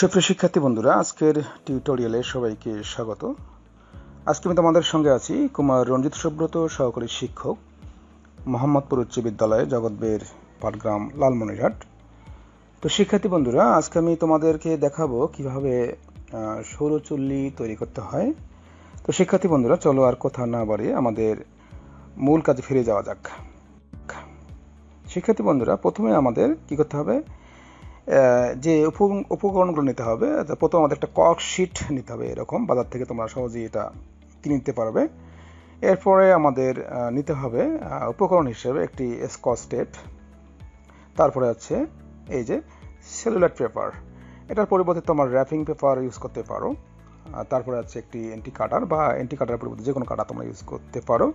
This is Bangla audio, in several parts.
সুপ্রিয় শিক্ষার্থী বন্ধুরা, আজকের টিউটোরিয়ালে সবাইকে স্বাগত। আজকে আমি তোমাদের সঙ্গে আছি কুমার রঞ্জিত সুব্রত, সহকারী শিক্ষক, মোহাম্মদপুর উচ্চ বিদ্যালয়, জগৎবের পাটগ্রাম, লালমনিরহাট। তো শিক্ষার্থী বন্ধুরা, আজকে আমি তোমাদেরকে দেখাবো কীভাবে সৌরচুল্লি তৈরি করতে হয়। তো শিক্ষার্থী বন্ধুরা, চলো আর কথা না বাড়িয়ে আমাদের মূল কাজে ফিরে যাওয়া যাক। শিক্ষার্থী বন্ধুরা, প্রথমে আমাদের কি করতে হবে? যে উপ- উপকরণগুলো নিতে হবে প্রথম আমাদের একটা কক শিট নিতে হবে এরকম, বাজার থেকে তোমরা সহজেই এটা কিনে নিতে পারবে। এরপরে আমাদের নিতে হবে উপকরণ হিসেবে একটি স্কচ টেপ, তারপরে আছে এই যে সেলুলার পেপার। এটার পরিবর্তে তোমার র্যাপিং পেপার ইউজ করতে পারো। তারপরে আছে একটি এন্টি কাটার বা এন্টি কাটার পরিবর্তে যে কোনো কাটার তোমরা ইউজ করতে পারো।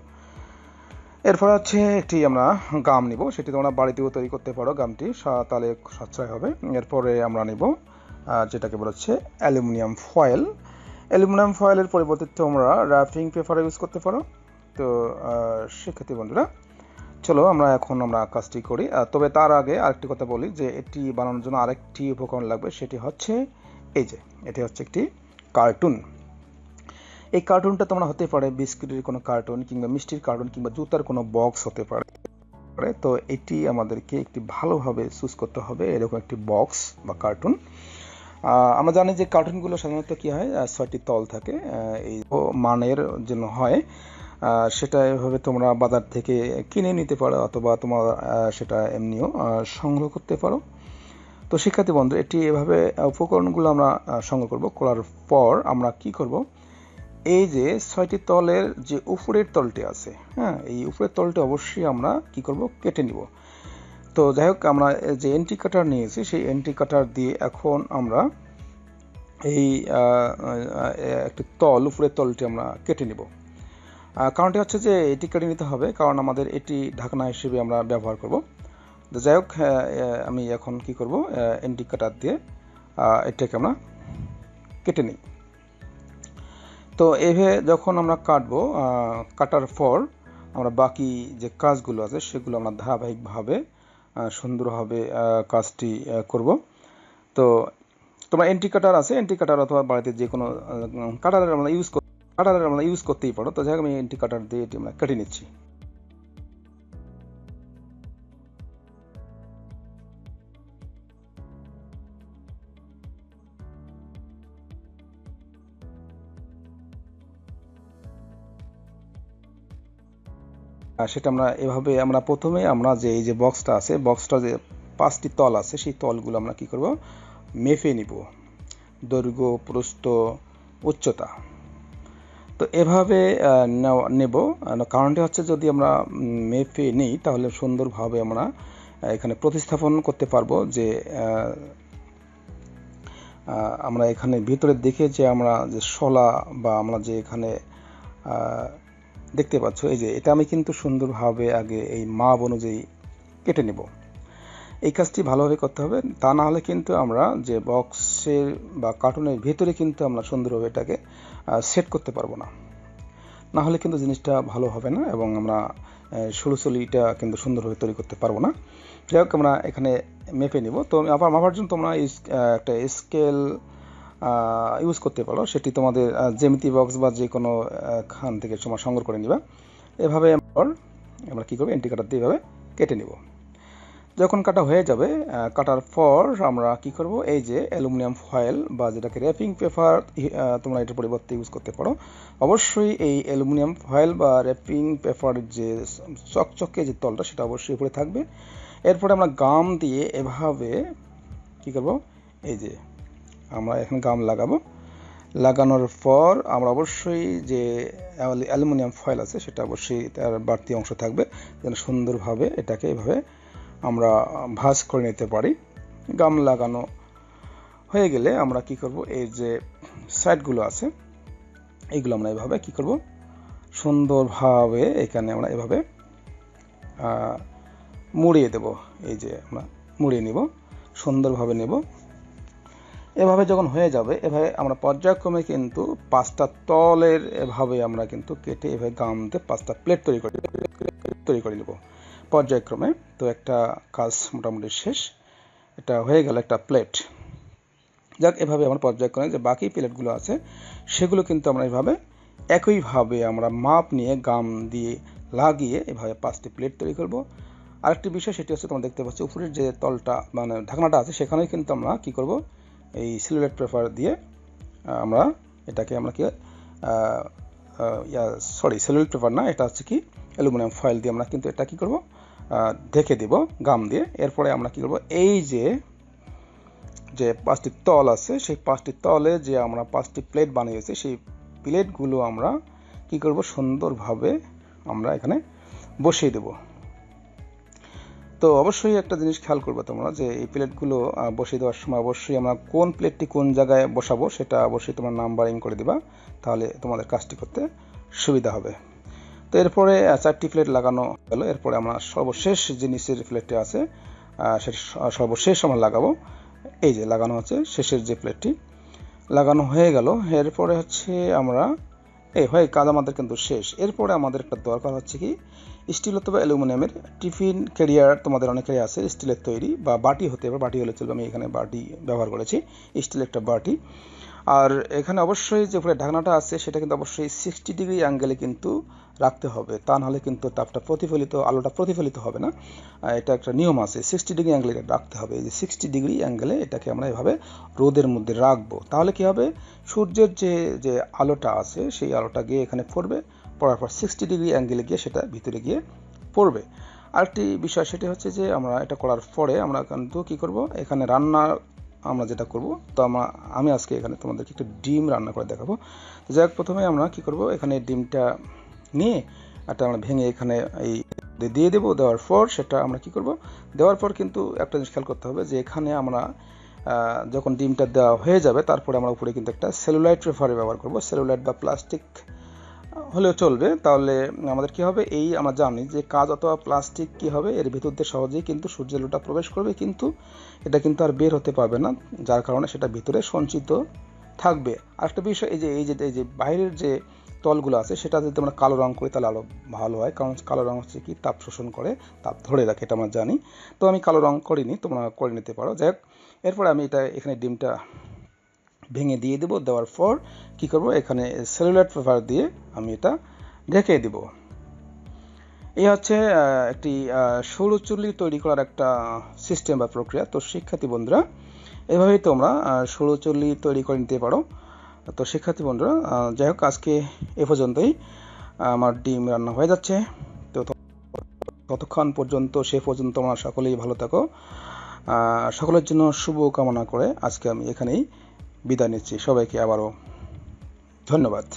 এরপরে হচ্ছে একটি আমরা গাম নিব, সেটি তোমরা বাড়িতেও তৈরি করতে পারো গামটি তাহলে সাশ্রয় হবে। এরপরে আমরা নিব যেটাকে বলা হচ্ছে অ্যালুমিনিয়াম ফয়েল। অ্যালুমিনিয়াম ফয়েলের পরিবর্তে তোমরা র্যাপিং পেপার ইউজ করতে পারো। তো শিক্ষার্থী বন্ধুরা, চলো আমরা এখন আমরা কাজটি করি। তবে তার আগে আরেকটি কথা বলি, যে এটি বানানোর জন্য আরেকটি উপকরণ লাগবে, সেটি হচ্ছে এই যে, এটি হচ্ছে একটি কার্টুন। এই কার্টুনটা তোমরা হতে পারে বিস্কুটের কোনো কার্টুন কিংবা মিষ্টির কার্টুন কিংবা জুতার কোনো বক্স হতে পারে। তো এটি আমাদেরকে একটি ভালোভাবে চুজ করতে হবে এরকম একটি বক্স বা কার্টুন। আমরা জানি যে কার্টুনগুলো সাধারণত কি হয় ছয়টি তল থাকে এই মানের জন্য হয়। সেটা এভাবে তোমরা বাজার থেকে কিনে নিতে পারো অথবা তোমার সেটা এমনিও সংগ্রহ করতে পারো। তো শিক্ষার্থী বন্ধু, এটি এভাবে উপকরণগুলো আমরা সংগ্রহ করব। করার পর আমরা কি করব? এই যে ছয়টি তলের যে উপরের তলটি আছে হ্যাঁ এই উপরের তলটি অবশ্যই আমরা কি করব? কেটে নিব। তো যাই হোক আমরা যে এন্টি কাটার নিয়েছি সেই এন্টি কাটার দিয়ে এখন আমরা এই একটি তল উপরের তলটি আমরা কেটে নিব। কারণটি হচ্ছে যে এটি কেটে নিতে হবে কারণ আমাদের এটি ঢাকনা হিসেবে আমরা ব্যবহার করব। তো যাই হোক আহ, আমি এখন কি করব? এন্টি কাটার দিয়ে এটাকে আমরা কেটে নিই। তো এভাবে যখন আমরা কাটবো কাটার পর আমরা বাকি যে কাজগুলো আছে, সেগুলো আমরা ধারাবাহিকভাবে সুন্দরভাবে কাজটি করব। তো তোমার এন্ট্রি কাটার আছে এন্ট্রি কাটার অথবা বাড়িতে যে কোনো কাটারের আমরা ইউজ কাটারের আমরা ইউজ করতেই পারো। তো যাই হোক, আমি এন্ট্রি কাটার দিয়ে এটি আমরা কেটে নিচ্ছি। সেটা আমরা এভাবে আমরা প্রথমে আমরা যে এই যে বক্সটা আছে, বক্সটা যে পাঁচটি তল আছে, সেই তলগুলো আমরা কি করব? মেপে নিব। দৈর্ঘ্য, প্রস্থ, উচ্চতা। তো এভাবে নেব। কারণটি হচ্ছে যদি আমরা মেপে নিই, তাহলে সুন্দরভাবে আমরা এখানে প্রতিস্থাপন করতে পারব যে আমরা এখানে ভিতরের দিকে যে আমরা যে শলা বা আমরা যে এখানে দেখতে পাচ্ছ, এই যে, এটা আমি কিন্তু সুন্দরভাবে আগে এই মাপ অনুযায়ী কেটে নেব। এই কাজটি ভালোভাবে করতে হবে, তা না হলে কিন্তু আমরা যে বক্সের বা কার্টুনের ভিতরে কিন্তু আমরা সুন্দরভাবে এটাকে সেট করতে পারব না। না হলে কিন্তু জিনিসটা ভালো হবে না এবং আমরা ষোলোচলিটা কিন্তু সুন্দরভাবে তৈরি করতে পারব না। যাই হোক, আমরা এখানে মেপে নিব। তো আবার মাপার জন্য তোমরা একটা স্কেল ইউজ করতে পারো। সেটি তোমাদের জেমিতি বক্স বা যে কোনো খান থেকে তোমরা সংগ্রহ করে নিবা। এভাবে আমরা কী করব? এন্টি কাটার দিয়ে এভাবে কেটে নিব। যখন কাটা হয়ে যাবে কাটার পর আমরা কি করব? এই যে অ্যালুমিনিয়াম ফয়েল বা যেটাকে র্যাপিং পেপার তোমরা এটার পরিবর্তে ইউজ করতে পারো। অবশ্যই এই অ্যালুমিনিয়াম ফয়েল বা র্যাপিং পেপার যে চকচকে যে তলটা, সেটা অবশ্যই উপরে থাকবে। এরপরে আমরা গাম দিয়ে এভাবে কি করব? এই যে আমরা এখন গাম লাগাবো। লাগানোর পর আমরা অবশ্যই যে অ্যালুমিনিয়াম ফয়েল আছে, সেটা অবশ্যই তার বাড়তি অংশ থাকবে, যেন সুন্দরভাবে এটাকে এভাবে আমরা ভাঁজ করে নিতে পারি। গাম লাগানো হয়ে গেলে আমরা কি করব, এই যে সাইডগুলো আছে এইগুলো আমরা এভাবে কি করব, সুন্দরভাবে এখানে আমরা এভাবে মুড়িয়ে দেব। এই যে আমরা মুড়িয়ে নেব, সুন্দরভাবে নেব। এভাবে যখন হয়ে যাবে, এভাবে আমরা পর্যায়ক্রমে কিন্তু পাঁচটা তলের এভাবে আমরা কিন্তু কেটে এভাবে গাম দিয়ে পাঁচটা প্লেট তৈরি করে তৈরি করে নেব পর্যায়ক্রমে। তো একটা কাজ মোটামুটি শেষ, এটা হয়ে গেল একটা প্লেট যাক, এভাবে আমরা পর্যায়ক্রমে যে বাকি প্লেটগুলো আছে, সেগুলো কিন্তু আমরা এভাবে, একইভাবে আমরা মাপ নিয়ে গাম দিয়ে লাগিয়ে এভাবে পাঁচটি প্লেট তৈরি করব। আরেকটি বিষয় সেটি হচ্ছে, তোমরা দেখতে পাচ্ছ উপরের যে তলটা মানে ঢাকনাটা আছে, সেখানেই কিন্তু আমরা কী করব? এই সিলুলেট পেপার দিয়ে আমরা এটাকে আমরা কি সরি সেলুলেট পেপার না, এটা হচ্ছে কি, অ্যালুমিনিয়াম ফয়েল দিয়ে আমরা কিন্তু এটা কি করব ঢেকে দেব, গাম দিয়ে। এরপরে আমরা কি করব, এই যে যে পাঁচটি তল আছে, সেই পাঁচটি তলে যে আমরা পাঁচটি প্লেট বানিয়েছি, সেই প্লেটগুলো আমরা কি করব সুন্দরভাবে আমরা এখানে বসিয়ে দেব। তো অবশ্যই একটা জিনিস খেয়াল করবে তোমরা যে এই প্লেটগুলো বসিয়ে দেওয়ার সময় অবশ্যই আমরা কোন প্লেটটি কোন জায়গায় বসাবো সেটা অবশ্যই তোমরা নাম্বারিং করে দিবা, তাহলে তোমাদের কাজটি করতে সুবিধা হবে। তো এরপরে চারটি প্লেট লাগানো গেল এরপরে আমরা সর্বশেষ যে নিচের প্লেটটি আছে সেটা সর্বশেষ আমরা লাগাবো। এই যে লাগানো হচ্ছে শেষের যে প্লেটটি লাগানো হয়ে গেল। এরপরে হচ্ছে আমরা এই, হয় কাজ আমাদের কিন্তু শেষ। এরপরে আমাদের একটা দরকার হচ্ছে কি স্টিল অথবা অ্যালুমিনিয়ামের টিফিন, ক্যারিয়ার তোমাদের অনেকেরই আছে স্টিলের তৈরি বা বাটি হতে পারে, বাটি হলে চলবে, আমি এখানে বাটি ব্যবহার করেছি স্টিলের একটা বাটি। আর এখানে অবশ্যই যে উপরে ঢাকনাটা আছে, সেটা কিন্তু অবশ্যই সিক্সটি ডিগ্রি অ্যাঙ্গেলে কিন্তু রাখতে হবে। তা নাহলে কিন্তু তাপটা প্রতিফলিত, আলোটা প্রতিফলিত হবে না। এটা একটা নিয়ম আছে। সিক্সটি ডিগ্রি অ্যাঙ্গেলে এটা রাখতে হবে। এই যে সিক্সটি ডিগ্রি অ্যাঙ্গেলে এটাকে আমরা এভাবে রোদের মধ্যে রাখব। তাহলে কী হবে? সূর্যের যে যে আলোটা আছে, সেই আলোটা গিয়ে এখানে পড়বে। পড়ার পর সিক্সটি ডিগ্রি অ্যাঙ্গেলে গিয়ে সেটা ভিতরে গিয়ে পড়বে। আরেকটি বিষয় সেটি হচ্ছে যে, আমরা এটা করার পরে আমরা কিন্তু কী করব? এখানে রান্না আমরা যেটা করব, তো আমরা, আমি আজকে এখানে তোমাদেরকে একটু ডিম রান্না করে দেখাবো। যাই হোক, প্রথমে আমরা কী করব? এখানে ডিমটা নিয়ে একটা আমরা ভেঙে এখানে এই দিয়ে দেবো, দেওয়ার পর সেটা আমরা কি করব? দেওয়ার পর কিন্তু একটা জিনিস খেয়াল করতে হবে যে এখানে আমরা যখন ডিমটা দেওয়া হয়ে যাবে, তারপরে আমরা উপরে কিন্তু একটা সেলুলাইট রেফারে ব্যবহার করব। সেলুলাইট বা প্লাস্টিক হলেও চলবে। তাহলে আমাদের কি হবে? এই আমরা জানি যে কাজ অথবা প্লাস্টিক কি হবে? এর ভিতর দিয়ে সহজেই কিন্তু সূর্যালোটা প্রবেশ করবে, কিন্তু এটা কিন্তু আর বের হতে পারবে না, যার কারণে সেটা ভিতরে সঞ্চিত থাকবে। আরেকটা বিষয়, এই যে এই যে এই যে বাইরের যে তলগুলো আছে, সেটা যদি আমরা কালো রং করি তাহলে আরও ভালো হয়। কারণ কালো রং হচ্ছে কি, তাপ শোষণ করে, তাপ ধরে রাখে এটা আমরা জানি। তো আমি কালো রং করিনি, তোমরা করে নিতে পারো। যাই হোক, এরপরে আমি এটা, এখানে ডিমটা ভেঙে দিয়ে দেবো। দেওয়ার পর কি করব, এখানে সেলুলার পেপার দিয়ে আমি এটা ঢেকে দেব। এই হচ্ছে একটি সৌর চুল্লি তৈরি করার একটা সিস্টেম বা প্রক্রিয়া। তো শিক্ষার্থী বন্ধুরা, এভাবেই তোমরা সৌর চুল্লি তৈরি করে নিতে পারো। তো শিক্ষার্থী বন্ধুরা যাই হোক, আজকে এ পর্যন্তই। আমার ডিম রান্না হয়ে যাচ্ছে। তো ততক্ষণ পর্যন্ত, সে পর্যন্ত আমার সকলেই ভালো থাকো। সকলের জন্য শুভ কামনা করে আজকে আমি এখানেই বিদায় নিচ্ছি। সবাইকে আবারও ধন্যবাদ।